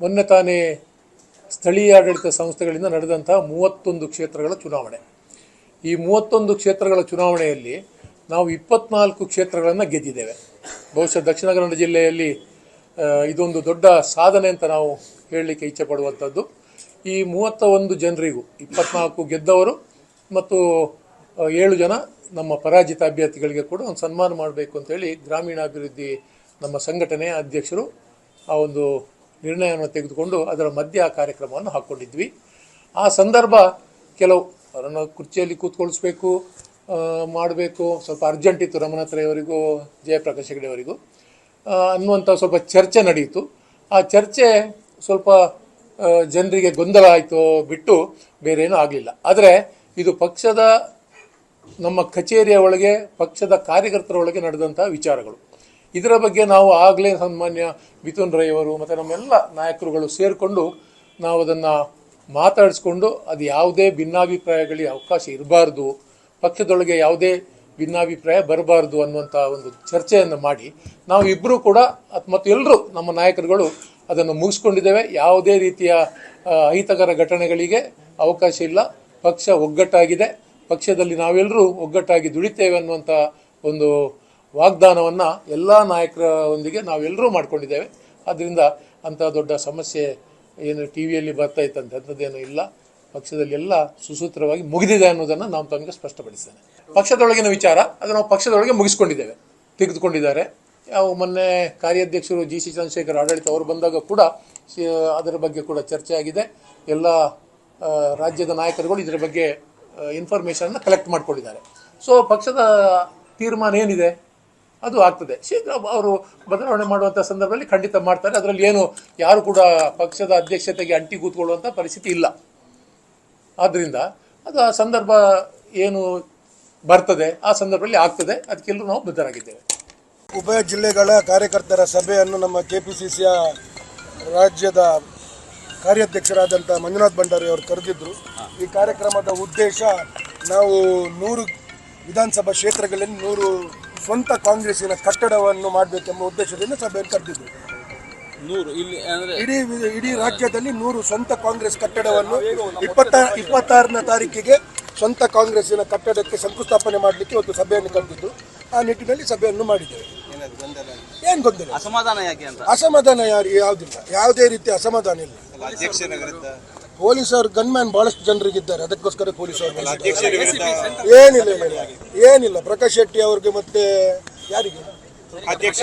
ಮೊನ್ನೆ ತಾನೇ ಸ್ಥಳೀಯ ಆಡಳಿತ ಸಂಸ್ಥೆಗಳಿಂದ ನಡೆದಂತಹ ಮೂವತ್ತೊಂದು ಕ್ಷೇತ್ರಗಳ ಚುನಾವಣೆ. ಈ ಮೂವತ್ತೊಂದು ಕ್ಷೇತ್ರಗಳ ಚುನಾವಣೆಯಲ್ಲಿ ನಾವು ಇಪ್ಪತ್ನಾಲ್ಕು ಕ್ಷೇತ್ರಗಳನ್ನು ಗೆದ್ದಿದ್ದೇವೆ. ಬಹುಶಃ ದಕ್ಷಿಣ ಕನ್ನಡ ಜಿಲ್ಲೆಯಲ್ಲಿ ಇದೊಂದು ದೊಡ್ಡ ಸಾಧನೆ ಅಂತ ನಾವು ಹೇಳಲಿಕ್ಕೆ ಇಚ್ಛೆ ಪಡುವಂಥದ್ದು. ಈ ಮೂವತ್ತ ಒಂದು ಜನರಿಗೂ ಇಪ್ಪತ್ನಾಲ್ಕು ಗೆದ್ದವರು ಮತ್ತು ಏಳು ಜನ ನಮ್ಮ ಪರಾಜಿತ ಅಭ್ಯರ್ಥಿಗಳಿಗೆ ಕೂಡ ಒಂದು ಸನ್ಮಾನ ಮಾಡಬೇಕು ಅಂತೇಳಿ ಗ್ರಾಮೀಣಾಭಿವೃದ್ಧಿ ನಮ್ಮ ಸಂಘಟನೆಯ ಅಧ್ಯಕ್ಷರು ಆ ಒಂದು ನಿರ್ಣಯವನ್ನು ತೆಗೆದುಕೊಂಡು ಅದರ ಮಧ್ಯೆ ಆ ಕಾರ್ಯಕ್ರಮವನ್ನು ಹಾಕ್ಕೊಂಡಿದ್ವಿ ಆ ಸಂದರ್ಭ ಕೆಲವು ಅವರನ್ನು ಕುರ್ಚಿಯಲ್ಲಿ ಕೂತ್ಕೊಳಿಸ್ಬೇಕು ಮಾಡಬೇಕು. ಸ್ವಲ್ಪ ಅರ್ಜೆಂಟ್ ಇತ್ತು ರಮಣತ್ರಯವರಿಗೂ ಜಯಪ್ರಕಾಶ್ ಹೆಗಡೆ ಅವರಿಗೂ ಆ, ಅನ್ನುವಂಥ ಸ್ವಲ್ಪ ಚರ್ಚೆ ನಡೆಯಿತು. ಆ ಚರ್ಚೆ ಸ್ವಲ್ಪ ಜನರಿಗೆ ಗೊಂದಲ ಆಯಿತು ಬಿಟ್ಟು ಬೇರೇನೂ ಆಗಲಿಲ್ಲ. ಆದರೆ ಇದು ಪಕ್ಷದ ನಮ್ಮ ಕಚೇರಿಯ ಒಳಗೆ ಪಕ್ಷದ ಕಾರ್ಯಕರ್ತರ ಒಳಗೆ ನಡೆದಂತಹ ವಿಚಾರಗಳು. ಇದರ ಬಗ್ಗೆ ನಾವು ಆಗಲೇ ಸನ್ಮಾನ್ಯ ಮಿಥುನ್ ರೈ ಅವರು ಮತ್ತು ನಮ್ಮೆಲ್ಲ ನಾಯಕರುಗಳು ಸೇರಿಕೊಂಡು ನಾವು ಅದನ್ನು ಮಾತಾಡಿಸ್ಕೊಂಡು ಅದು ಯಾವುದೇ ಭಿನ್ನಾಭಿಪ್ರಾಯಗಳಿಗೆ ಅವಕಾಶ ಇರಬಾರ್ದು, ಪಕ್ಷದೊಳಗೆ ಯಾವುದೇ ಭಿನ್ನಾಭಿಪ್ರಾಯ ಬರಬಾರ್ದು ಅನ್ನುವಂಥ ಒಂದು ಚರ್ಚೆಯನ್ನು ಮಾಡಿ, ನಾವು ಇಬ್ಬರೂ ಕೂಡ ಮತ್ತು ಎಲ್ಲರೂ ನಮ್ಮ ನಾಯಕರುಗಳು ಅದನ್ನು ಮುಗಿಸ್ಕೊಂಡಿದ್ದೇವೆ. ಯಾವುದೇ ರೀತಿಯ ಅಹಿತಕರ ಘಟನೆಗಳಿಗೆ ಅವಕಾಶ ಇಲ್ಲ. ಪಕ್ಷ ಒಗ್ಗಟ್ಟಾಗಿದೆ. ಪಕ್ಷದಲ್ಲಿ ನಾವೆಲ್ಲರೂ ಒಗ್ಗಟ್ಟಾಗಿ ದುಡಿತೇವೆ ಅನ್ನುವಂಥ ಒಂದು ವಾಗ್ದಾನವನ್ನು ಎಲ್ಲ ನಾಯಕರೊಂದಿಗೆ ನಾವೆಲ್ಲರೂ ಮಾಡ್ಕೊಂಡಿದ್ದೇವೆ. ಆದ್ದರಿಂದ ಅಂಥ ದೊಡ್ಡ ಸಮಸ್ಯೆ ಏನು ಟಿ ವಿಯಲ್ಲಿ ಬರ್ತಾ ಇತ್ತಂತೆ, ಅಂಥದ್ದೇನೂ ಇಲ್ಲ. ಪಕ್ಷದಲ್ಲಿ ಎಲ್ಲ ಸುಸೂತ್ರವಾಗಿ ಮುಗಿದಿದೆ ಅನ್ನೋದನ್ನು ನಾವು ತಮಗೆ ಸ್ಪಷ್ಟಪಡಿಸ್ತೇನೆ. ಪಕ್ಷದೊಳಗಿನ ವಿಚಾರ, ಅದು ನಾವು ಪಕ್ಷದೊಳಗೆ ಮುಗಿಸ್ಕೊಂಡಿದ್ದೇವೆ. ತೆಗೆದುಕೊಂಡಿದ್ದಾರೆ. ಮೊನ್ನೆ ಕಾರ್ಯಾಧ್ಯಕ್ಷರು ಜಿ ಸಿ ಚಂದ್ರಶೇಖರ್ ಆಡಳಿತ ಅವರು ಬಂದಾಗ ಕೂಡ ಅದರ ಬಗ್ಗೆ ಕೂಡ ಚರ್ಚೆ ಆಗಿದೆ. ಎಲ್ಲ ರಾಜ್ಯದ ನಾಯಕರುಗಳು ಇದರ ಬಗ್ಗೆ ಇನ್ಫಾರ್ಮೇಷನ್ನ ಕಲೆಕ್ಟ್ ಮಾಡ್ಕೊಂಡಿದ್ದಾರೆ. ಸೊ ಪಕ್ಷದ ತೀರ್ಮಾನ ಏನಿದೆ? ಅದು ಆಗ್ತದೆ. ಶೀಘ್ರ ಅವರು ಬದಲಾವಣೆ ಮಾಡುವಂಥ ಸಂದರ್ಭದಲ್ಲಿ ಖಂಡಿತ ಮಾಡ್ತಾರೆ. ಅದರಲ್ಲಿ ಏನು ಯಾರು ಕೂಡ ಪಕ್ಷದ ಅಧ್ಯಕ್ಷತೆಗೆ ಅಂಟಿ ಕೂತ್ಕೊಳ್ಳುವಂಥ ಪರಿಸ್ಥಿತಿ ಇಲ್ಲ. ಆದ್ದರಿಂದ ಅದು ಆ ಸಂದರ್ಭ ಏನು ಬರ್ತದೆ, ಆ ಸಂದರ್ಭದಲ್ಲಿ ಆಗ್ತದೆ. ಅದಕ್ಕೆಲ್ಲರೂ ನಾವು ಬದ್ಧರಾಗಿದ್ದೇವೆ. ಉಭಯ ಜಿಲ್ಲೆಗಳ ಕಾರ್ಯಕರ್ತರ ಸಭೆಯನ್ನು ನಮ್ಮ ಕೆಪಿಸಿಸಿಯ ರಾಜ್ಯದ ಕಾರ್ಯಾಧ್ಯಕ್ಷರಾದಂಥ ಮಂಜುನಾಥ್ ಭಂಡಾರಿ ಅವರು ಕರೆದಿದ್ದರು ಈ ಕಾರ್ಯಕ್ರಮದ ಉದ್ದೇಶ ನಾವು ನೂರು ವಿಧಾನಸಭಾ ಕ್ಷೇತ್ರಗಳಲ್ಲಿ ನೂರು ಸ್ವಂತ ಕಾಂಗ್ರೆಸ್ಸಿನ ಕಟ್ಟಡವನ್ನು ಮಾಡಬೇಕೆಂಬ ಉದ್ದೇಶದಿಂದ ಸಭೆಯನ್ನು ಕರೆದಿದ್ದರು. ನೂರು ಇಲ್ಲಿ ಅಂದ್ರೆ ಇಡೀ ವಿ- ಇಡೀ ರಾಜ್ಯದಲ್ಲಿ ನೂರು ಸ್ವಂತ ಕಾಂಗ್ರೆಸ್ ಕಟ್ಟಡವನ್ನು ಇಪ್ಪತ್ತ ಇಪ್ಪತ್ತಾರನೇ ತಾರೀಕಿಗೆ ಸ್ವಂತ ಕಾಂಗ್ರೆಸ್ಸಿನ ಕಟ್ಟಡಕ್ಕೆ ಶಂಕುಸ್ಥಾಪನೆ ಮಾಡಲಿಕ್ಕೆ ಒಂದು ಸಭೆಯನ್ನು ಕರೆದಿದ್ದು. ಆ ನಿಟ್ಟಿನಲ್ಲಿ ಸಭೆಯನ್ನು ಮಾಡಿದ್ದೇವೆ. ಏನು ಗೊಂದಲ? ಅಸಮಾಧಾನ ಯಾಕೆ ಅಂತ? ಅಸಮಾಧಾನ ಯಾರು? ಯಾವುದಿಲ್ಲ. ಯಾವುದೇ ರೀತಿಯ ಅಸಮಾಧಾನ ಇಲ್ಲ. ಪೊಲೀಸರು ಗನ್ಮ್ಯಾನ್ ಬಹಳಷ್ಟು ಜನರಿಗಿದ್ದಾರೆ. ಅದಕ್ಕೋಸ್ಕರ ಪೊಲೀಸರು ಏನಿಲ್ಲ ಇಲ್ಲ ಇಲ್ಲ ಏನಿಲ್ಲ. ಪ್ರಕಾಶ್ ಶೆಟ್ಟಿ ಅವ್ರಿಗೆ ಮತ್ತೆ ಯಾರಿಗೆ? ಅಧ್ಯ- ಅಧ್ಯಕ್ಷ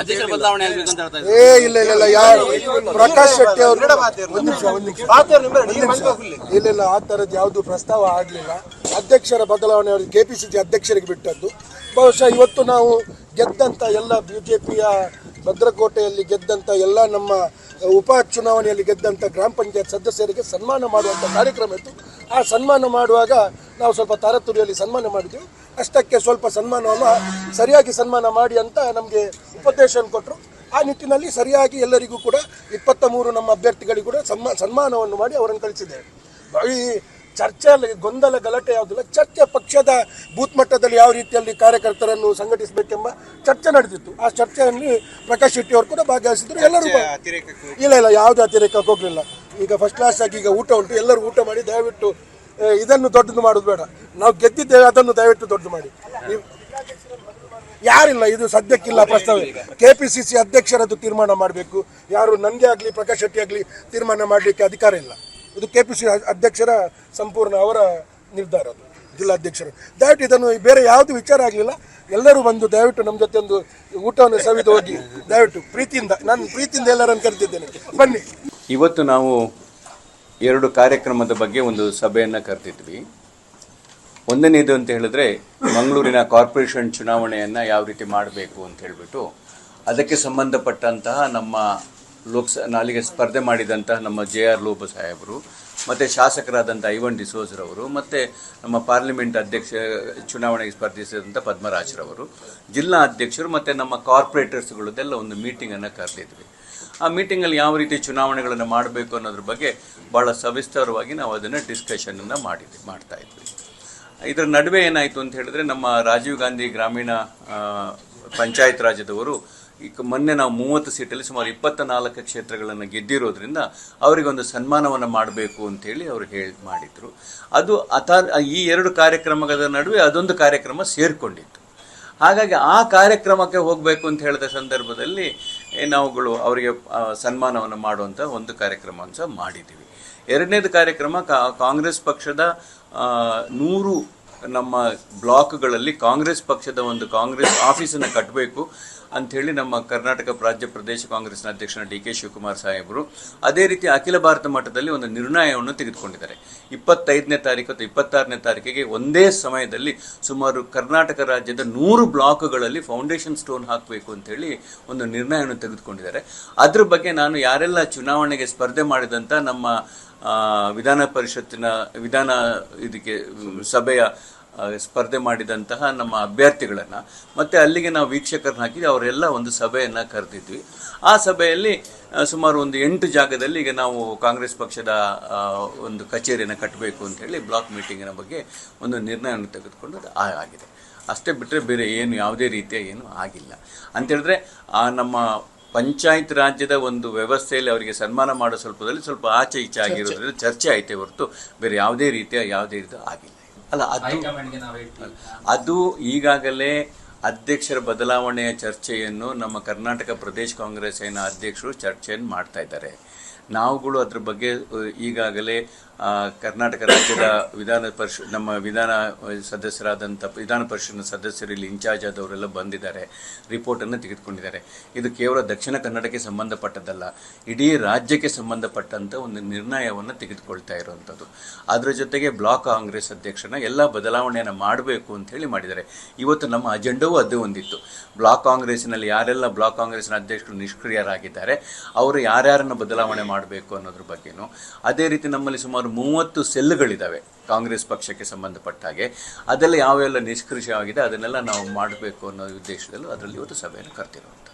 ಅಧ್ಯಕ್ಷರ ಬದಲಾವಣೆ ಆಗ್ಬೇಕಂತ ಹೇಳ್ತಾ ಇದ್ದಾರೆ. ಏ ಇಲ್ಲ ಇಲ್ಲ ಇಲ್ಲ. ಯಾರು? ಪ್ರಕಾಶ್ ಶೆಟ್ಟಿ ಅವರು. ಒಂದು ನಿಮಿಷ ಒಂದು ನಿಮಿಷ. ಒಂದು ನಿಮಿಷ. ಇಲ್ಲ ಇಲ್ಲ ಆ ಥರದ್ದು ಯಾವ್ದು ಪ್ರಸ್ತಾವ ಆಗಲಿಲ್ಲ. ಅಧ್ಯಕ್ಷರ ಬದಲಾವಣೆ ಅವರು ಕೆಪಿಸಿಸಿ ಅಧ್ಯಕ್ಷರಿಗೆ ಬಿಟ್ಟದ್ದು. ಬಹುಶಃ ಇವತ್ತು ನಾವು ಗೆದ್ದಂಥ ಎಲ್ಲ ಬಿಜೆಪಿಯ ಭದ್ರಕೋಟೆಯಲ್ಲಿ ಗೆದ್ದಂಥ ಎಲ್ಲ ನಮ್ಮ ಉಪ ಚುನಾವಣೆಯಲ್ಲಿ ಗೆದ್ದಂಥ ಗ್ರಾಮ ಪಂಚಾಯತ್ ಸದಸ್ಯರಿಗೆ ಸನ್ಮಾನ ಮಾಡುವಂಥ ಕಾರ್ಯಕ್ರಮ ಇತ್ತು. ಆ ಸನ್ಮಾನ ಮಾಡುವಾಗ ನಾವು ಸ್ವಲ್ಪ ತಾರತುರಿಯಲ್ಲಿ ಸನ್ಮಾನ ಮಾಡಿದ್ದೆವು ಅಷ್ಟಕ್ಕೆ ಸ್ವಲ್ಪ ಸನ್ಮಾನವನ್ನು ಸರಿಯಾಗಿ ಸನ್ಮಾನ ಮಾಡಿ ಅಂತ ನಮಗೆ ಉಪದೇಶ ಕೊಟ್ಟರು ಆ ನಿಟ್ಟಿನಲ್ಲಿ ಸರಿಯಾಗಿ ಎಲ್ಲರಿಗೂ ಕೂಡ ಇಪ್ಪತ್ತ ಮೂರು ನಮ್ಮ ಅಭ್ಯರ್ಥಿಗಳಿಗೂ ಕೂಡ ಸನ್ಮಾ, ಸನ್ಮಾನವನ್ನು ಮಾಡಿ ಅವರನ್ನು ಕಳಿಸಿದ್ದೇವೆ. ಈ ಚರ್ಚೆಯಲ್ಲಿ ಗೊಂದಲ ಗಲಾಟೆ ಯಾವುದಿಲ್ಲ ಚರ್ಚೆ ಪಕ್ಷದ ಬೂತ್ ಮಟ್ಟದಲ್ಲಿ ಯಾವ ರೀತಿಯಲ್ಲಿ ಕಾರ್ಯಕರ್ತರನ್ನು ಸಂಘಟಿಸಬೇಕೆಂಬ ಚರ್ಚೆ ನಡೆದಿತ್ತು. ಆ ಚರ್ಚೆಯಲ್ಲಿ ಪ್ರಕಾಶ್ ಶೆಟ್ಟಿ ಅವರು ಕೂಡ ಭಾಗವಹಿಸಿದ್ರು. ಎಲ್ಲರೂ ಇಲ್ಲ ಇಲ್ಲ ಯಾವುದೇ ಅತಿರೇಕಕ್ಕೆ ಹೋಗಲಿಲ್ಲ. ಈಗ ಫಸ್ಟ್ ಕ್ಲಾಸ್ ಆಗಿ ಈಗ ಊಟ ಉಂಟು. ಎಲ್ಲರೂ ಊಟ ಮಾಡಿ ದಯವಿಟ್ಟು ಇದನ್ನು ದೊಡ್ಡದು ಮಾಡೋದು ಬೇಡ. ನಾವು ಗೆದ್ದಿದ್ದೇವೆ ಅದನ್ನು ದಯವಿಟ್ಟು ದೊಡ್ಡದು ಮಾಡಿ. ಯಾರಿಲ್ಲ ಇದು ಸದ್ಯಕ್ಕಿಲ್ಲ ಪ್ರಸ್ತಾವ. ಸಿ ಅಧ್ಯಕ್ಷರದ್ದು ತೀರ್ಮಾನ ಮಾಡಬೇಕು. ಯಾರು ನನಗೆ ಆಗಲಿ ಪ್ರಕಾಶ್ ಶೆಟ್ಟಿ ಆಗಲಿ ತೀರ್ಮಾನ ಮಾಡಲಿಕ್ಕೆ ಅಧಿಕಾರ ಇಲ್ಲ. ಇದು ಕೆಪಿಸಿ ಅಧ್ಯಕ್ಷರ ಸಂಪೂರ್ಣ ಅವರ ನಿರ್ಧಾರ ಅದು ಜಿಲ್ಲಾಧ್ಯಕ್ಷರು ದಯವಿಟ್ಟು ಇದನ್ನು ಬೇರೆ ಯಾವುದು ವಿಚಾರ ಆಗಲಿಲ್ಲ. ಎಲ್ಲರೂ ಬಂದು ದಯವಿಟ್ಟು ನಮ್ಮ ಜೊತೆ ಒಂದು ಊಟವನ್ನು ಸವಿದು ಹೋಗಿ, ದಯವಿಟ್ಟು ಪ್ರೀತಿಯಿಂದ, ನಾನು ಪ್ರೀತಿಯಿಂದ ಎಲ್ಲರನ್ನು ಕರೆದಿದ್ದೇನೆ. ಬನ್ನಿ. ಇವತ್ತು ನಾವು ಎರಡು ಕಾರ್ಯಕ್ರಮದ ಬಗ್ಗೆ ಒಂದು ಸಭೆಯನ್ನು ಕರೆದಿದ್ವಿ. ಒಂದನೇದು ಅಂತ ಹೇಳಿದ್ರೆ ಮಂಗಳೂರಿನ ಕಾರ್ಪೊರೇಷನ್ ಚುನಾವಣೆಯನ್ನು ಯಾವ ರೀತಿ ಮಾಡಬೇಕು ಅಂತ ಹೇಳಿಬಿಟ್ಟು ಅದಕ್ಕೆ ಸಂಬಂಧಪಟ್ಟಂತಹ ನಮ್ಮ ಲೋಕಸ, ನಾಲಿಗೆ ಸ್ಪರ್ಧೆ ಮಾಡಿದಂತಹ ನಮ್ಮ ಜೆ ಆರ್ ಲೋಪ ಸಾಹೇಬರು, ಮತ್ತು ಶಾಸಕರಾದಂಥ ಐವನ್ ಡಿಸೋಜ್ರವರು, ಮತ್ತು ನಮ್ಮ ಪಾರ್ಲಿಮೆಂಟ್ ಅಧ್ಯಕ್ಷ, ಚುನಾವಣೆಗೆ ಸ್ಪರ್ಧಿಸಿದಂಥ ಪದ್ಮರಾಜ್ರವರು, ಜಿಲ್ಲಾ ಅಧ್ಯಕ್ಷರು, ಮತ್ತು ನಮ್ಮ ಕಾರ್ಪೊರೇಟರ್ಸ್ಗಳದ್ದೆಲ್ಲ ಒಂದು ಮೀಟಿಂಗನ್ನು ಕರೆದಿದ್ವಿ. ಆ ಮೀಟಿಂಗಲ್ಲಿ ಯಾವ ರೀತಿ ಚುನಾವಣೆಗಳನ್ನು ಮಾಡಬೇಕು ಅನ್ನೋದ್ರ ಬಗ್ಗೆ ಭಾಳ ಸವಿಸ್ತಾರವಾಗಿ ನಾವು ಅದನ್ನು ಡಿಸ್ಕಷನನ್ನು ಮಾಡಿದ್ವಿ, ಮಾಡ್ತಾ ಇದ್ವಿ. ಇದರ ನಡುವೆ ಏನಾಯಿತು ಅಂತ ಹೇಳಿದ್ರೆ ನಮ್ಮ ರಾಜೀವ್ ಗಾಂಧಿ ಗ್ರಾಮೀಣ ಪಂಚಾಯತ್ ರಾಜ್ಯದವರು ಈಗ ಮೊನ್ನೆ ನಾವು ಮೂವತ್ತು ಸೀಟಲ್ಲಿ ಸುಮಾರು ಇಪ್ಪತ್ತ ನಾಲ್ಕು ಕ್ಷೇತ್ರಗಳನ್ನು ಗೆದ್ದಿರೋದ್ರಿಂದ ಅವರಿಗೊಂದು ಸನ್ಮಾನವನ್ನು ಮಾಡಬೇಕು ಅಂತೇಳಿ ಅವರು ಹೇಳಿ ಮಾಡಿದರು. ಅದು ಅಥ ಈ ಎರಡು ಕಾರ್ಯಕ್ರಮಗಳ ನಡುವೆ ಅದೊಂದು ಕಾರ್ಯಕ್ರಮ ಸೇರಿಕೊಂಡಿತ್ತು. ಹಾಗಾಗಿ ಆ ಕಾರ್ಯಕ್ರಮಕ್ಕೆ ಹೋಗಬೇಕು ಅಂತ ಹೇಳಿದ ಸಂದರ್ಭದಲ್ಲಿ ನಾವುಗಳು ಅವರಿಗೆ ಸನ್ಮಾನವನ್ನು ಮಾಡುವಂಥ ಒಂದು ಕಾರ್ಯಕ್ರಮವನ್ನು ಸಹ ಮಾಡಿದ್ದೀವಿ. ಎರಡನೇದು ಕಾರ್ಯಕ್ರಮ ಕಾಂಗ್ರೆಸ್ ಪಕ್ಷದ ನೂರು ನಮ್ಮ ಬ್ಲಾಕ್ಗಳಲ್ಲಿ ಕಾಂಗ್ರೆಸ್ ಪಕ್ಷದ ಒಂದು ಕಾಂಗ್ರೆಸ್ ಆಫೀಸನ್ನು ಕಟ್ಟಬೇಕು ಅಂಥೇಳಿ ನಮ್ಮ ಕರ್ನಾಟಕ ರಾಜ್ಯ ಪ್ರದೇಶ ಕಾಂಗ್ರೆಸ್ನ ಅಧ್ಯಕ್ಷನ ಡಿ ಕೆ ಶಿವಕುಮಾರ್ ಸಾಹೇಬರು ಅದೇ ರೀತಿ ಅಖಿಲ ಭಾರತ ಮಟ್ಟದಲ್ಲಿ ಒಂದು ನಿರ್ಣಯವನ್ನು ತೆಗೆದುಕೊಂಡಿದ್ದಾರೆ. ಇಪ್ಪತ್ತೈದನೇ ತಾರೀಕು ಅಥವಾ ಇಪ್ಪತ್ತಾರನೇ ತಾರೀಕಿಗೆ ಒಂದೇ ಸಮಯದಲ್ಲಿ ಸುಮಾರು ಕರ್ನಾಟಕ ರಾಜ್ಯದ ನೂರು ಬ್ಲಾಕ್ಗಳಲ್ಲಿ ಫೌಂಡೇಶನ್ ಸ್ಟೋನ್ ಹಾಕಬೇಕು ಅಂತೇಳಿ ಒಂದು ನಿರ್ಣಯವನ್ನು ತೆಗೆದುಕೊಂಡಿದ್ದಾರೆ. ಅದ್ರ ಬಗ್ಗೆ ನಾನು ಯಾರೆಲ್ಲ ಚುನಾವಣೆಗೆ ಸ್ಪರ್ಧೆ ಮಾಡಿದಂಥ ನಮ್ಮ ವಿಧಾನ ಪರಿಷತ್ತಿನ, ವಿಧಾನ ಇದಕ್ಕೆ, ಸಭೆಯ ಸ್ಪರ್ಧೆ ಮಾಡಿದಂತಹ ನಮ್ಮ ಅಭ್ಯರ್ಥಿಗಳನ್ನು. ಮತ್ತೆ ಅಲ್ಲಿಗೆ ನಾವು ವೀಕ್ಷಕರನ್ನ ಹಾಕಿ ಅವರೆಲ್ಲ ಒಂದು ಸಭೆಯನ್ನು ಕರೆದಿದ್ವಿ. ಆ ಸಭೆಯಲ್ಲಿ ಸುಮಾರು ಒಂದು ಎಂಟು ಜಾಗದಲ್ಲಿ ಈಗ ನಾವು ಕಾಂಗ್ರೆಸ್ ಪಕ್ಷದ ಒಂದು ಕಚೇರಿಯನ್ನು ಕಟ್ಟಬೇಕು ಅಂತ ಹೇಳಿ ಬ್ಲಾಕ್ ಮೀಟಿಂಗಿನ ಬಗ್ಗೆ ಒಂದು ನಿರ್ಣಯವನ್ನು ತೆಗೆದುಕೊಂಡು ಆಗಿದೆ. ಅಷ್ಟೇ ಬಿಟ್ಟರೆ ಬೇರೆ ಏನು ಯಾವುದೇ ರೀತಿಯ ಏನು ಆಗಿಲ್ಲ. ಅಂತೇಳಿದ್ರೆ ಆ, ನಮ್ಮ ಪಂಚಾಯತ್ ರಾಜ್ಯದ ಒಂದು ವ್ಯವಸ್ಥೆಯಲ್ಲಿ ಅವರಿಗೆ ಸನ್ಮಾನ ಮಾಡೋ ಸ್ವಲ್ಪದಲ್ಲಿ ಸ್ವಲ್ಪ ಆಚೆ ಈಚೆ ಆಗಿರೋದ್ರಿಂದ ಚರ್ಚೆ ಆಯಿತೇ ಹೊರತು ಬೇರೆ ಯಾವುದೇ ರೀತಿಯ ಯಾವುದೇ ಇದು ಆಗಿಲ್ಲ. ಅಲ್ಲ ಅದು ಅದು ಈಗಾಗಲೇ ಅಧ್ಯಕ್ಷರ ಬದಲಾವಣೆಯ ಚರ್ಚೆಯನ್ನು ನಮ್ಮ ಕರ್ನಾಟಕ ಪ್ರದೇಶ ಕಾಂಗ್ರೆಸ್ಸಿನ ಅಧ್ಯಕ್ಷರು ಚರ್ಚೆಯನ್ನು ಮಾಡ್ತಾ ಇದ್ದಾರೆ. ನಾವುಗಳು ಅದ್ರ ಬಗ್ಗೆ ಈಗಾಗಲೇ ಕರ್ನಾಟಕ ರಾಜ್ಯದ ವಿಧಾನ ಪರಿಷತ್ ನಮ್ಮ ವಿಧಾನ ಸದಸ್ಯರಾದಂಥ ವಿಧಾನ ಪರಿಷತ್ನ ಸದಸ್ಯರು ಇಲ್ಲಿ ಇನ್ಚಾರ್ಜ್ ಆದವರೆಲ್ಲ ಬಂದಿದ್ದಾರೆ. ರಿಪೋರ್ಟನ್ನು ತೆಗೆದುಕೊಂಡಿದ್ದಾರೆ. ಇದು ಕೇವಲ ದಕ್ಷಿಣ ಕನ್ನಡಕ್ಕೆ ಸಂಬಂಧಪಟ್ಟದ್ದಲ್ಲ, ಇಡೀ ರಾಜ್ಯಕ್ಕೆ ಸಂಬಂಧಪಟ್ಟಂಥ ಒಂದು ನಿರ್ಣಯವನ್ನು ತೆಗೆದುಕೊಳ್ತಾ ಇರುವಂಥದ್ದು ಅದರ ಜೊತೆಗೆ ಬ್ಲಾಕ್ ಕಾಂಗ್ರೆಸ್ ಅಧ್ಯಕ್ಷನ ಎಲ್ಲ ಬದಲಾವಣೆಯನ್ನು ಮಾಡಬೇಕು ಅಂತ ಹೇಳಿ ಮಾಡಿದ್ದಾರೆ. ಇವತ್ತು ನಮ್ಮ ಅಜೆಂಡವೂ ಅದೇ ಒಂದಿತ್ತು. ಬ್ಲಾಕ್ ಕಾಂಗ್ರೆಸ್ನಲ್ಲಿ ಯಾರೆಲ್ಲ ಬ್ಲಾಕ್ ಕಾಂಗ್ರೆಸ್ನ ಅಧ್ಯಕ್ಷರು ನಿಷ್ಕ್ರಿಯರಾಗಿದ್ದಾರೆ, ಅವರು ಯಾರ್ಯಾರನ್ನು ಬದಲಾವಣೆ ಮಾಡಬೇಕು ಅನ್ನೋದ್ರ ಬಗ್ಗೆನೂ. ಅದೇ ರೀತಿ ನಮ್ಮಲ್ಲಿ ಸುಮಾರು ಮೂವತ್ತು ಸೆಲ್ಗಳಿದ್ದಾವೆ ಕಾಂಗ್ರೆಸ್ ಪಕ್ಷಕ್ಕೆ ಸಂಬಂಧಪಟ್ಟ ಹಾಗೆ. ಅದೆಲ್ಲ ಯಾವೆಲ್ಲ ನಿಷ್ಕ್ರಿಯವಾಗಿದೆ ಅದನ್ನೆಲ್ಲ ನಾವು ಮಾಡಬೇಕು ಅನ್ನೋ ಉದ್ದೇಶದಲ್ಲೂ ಅದರಲ್ಲಿ ಇವತ್ತು ಸಭೆಯನ್ನು ಕರೆದಿರುವಂಥದ್ದು.